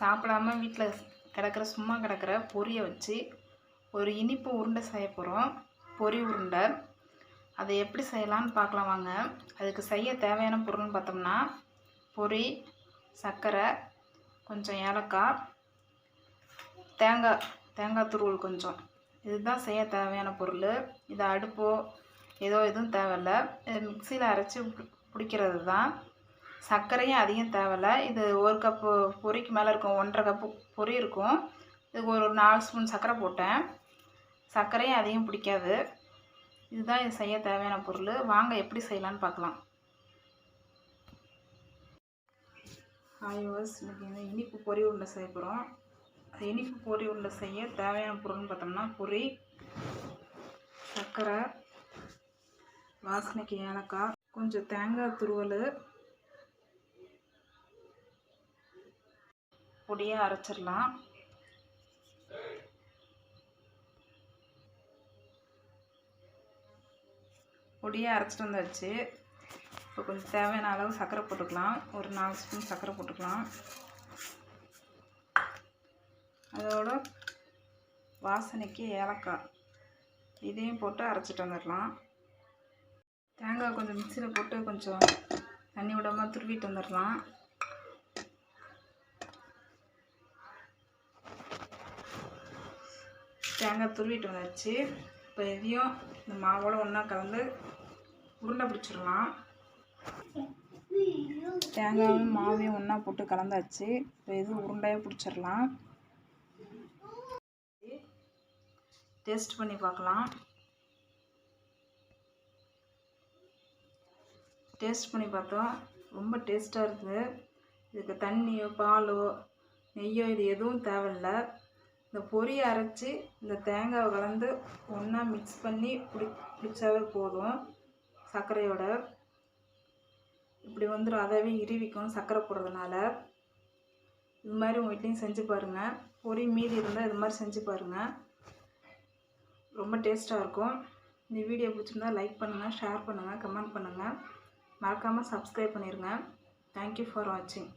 சாப்பிடாம வீட்டில் கிடக்கிற சும்மா கிடக்கிற பொரியை வச்சு ஒரு இனிப்பு உருண்டை செய்ய போகிறோம் பொரி உருண்டை. அதை எப்படி செய்யலாம்னு பார்க்கலாம் வாங்க. அதுக்கு செய்ய தேவையான பொருள்னு பார்த்தோம்னா பொரி சர்க்கரை கொஞ்சம் ஏலக்காய் தேங்காய் தேங்காய் துருவல் கொஞ்சம். இதுதான் செய்ய தேவையான பொருள். இது அடுப்போ ஏதோ எதுவும் தேவையில்ல. இது மிக்சியில் அரைச்சி பிடிக்கிறது தான் சர்க்கரையும் அதிகம் தேவையில்ல. இது ஒரு கப்பு பொரிக்கு மேலே இருக்கும் ஒன்றரை கப்பு பொரி இருக்கும். இதுக்கு ஒரு நாலு ஸ்பூன் சர்க்கரை போட்டேன். சர்க்கரையும் அதிகம் பிடிக்காது. இதுதான் இது செய்ய தேவையான பொருள். வாங்க எப்படி செய்யலான்னு பார்க்கலாம். ஆயோஸ் இன்னைக்கு வந்து இனிப்பு பொரி உருண்டை செய்ய போகிறோம் இனிப்பு பொரி உருண்டை செய்ய தேவையான பொருள்னு பார்த்தோம்னா பொரி சர்க்கரை வாசனைக்கு ஏலக்காய் கொஞ்சம் தேங்காய் துருவல் பொடியாக அரைச்சிடலாம். பொடியாக அரைச்சிட்டு வந்தாச்சு. இப்போ கொஞ்சம் தேவையான அளவு சர்க்கரை போட்டுக்கலாம். ஒரு நாலு ஸ்பூன் சர்க்கரை போட்டுக்கலாம். அதோட வாசனைக்கு ஏலக்காய். இதையும் போட்டு அரைச்சிட்டு வந்துடலாம். தேங்காய் கொஞ்சம் மிக்சியில் போட்டு கொஞ்சம் தண்ணி விடாமல் துருவிட்டு வந்துடலாம். தேங்காய் துருவிட்டு வந்தாச்சு. இப்போ இதையும் இந்த மாவோட ஒன்றா கலந்து உருண்டை பிடிச்சிடலாம். தேங்காயும் மாவையும் ஒன்றா போட்டு கலந்தாச்சு. இப்போ இது உருண்டையாக பிடிச்சிடலாம். டேஸ்ட் பண்ணி பார்க்கலாம். டேஸ்ட் பண்ணி பார்த்தோம் ரொம்ப டேஸ்ட்டாக இருக்குது இதுக்கு தண்ணியோ பாலோ நெய்யோ இது எதுவும் தேவையில்ல. இந்த பொரியை அரைச்சி இந்த தேங்காவை கலந்து ஒன்றா மிக்ஸ் பண்ணி குடி குடித்தாவே போதும். சர்க்கரையோட. இப்படி வந்துடும் அதாவே இறுவிக்கும் சர்க்கரை போடுறதுனால. இது மாதிரி உங்கள் வீட்லேயும் செஞ்சு பாருங்கள் பொரி மீதி இருந்தால் இது மாதிரி செஞ்சு பாருங்கள் ரொம்ப டேஸ்ட்டாக இருக்கும். இந்த வீடியோ பிடிச்சிருந்தா லைக் பண்ணுங்கள் ஷேர் பண்ணுங்கள் கமெண்ட் பண்ணுங்கள் மறக்காமல் சப்ஸ்கிரைப் பண்ணிடுங்க தேங்க்யூ ஃபார் வாட்சிங்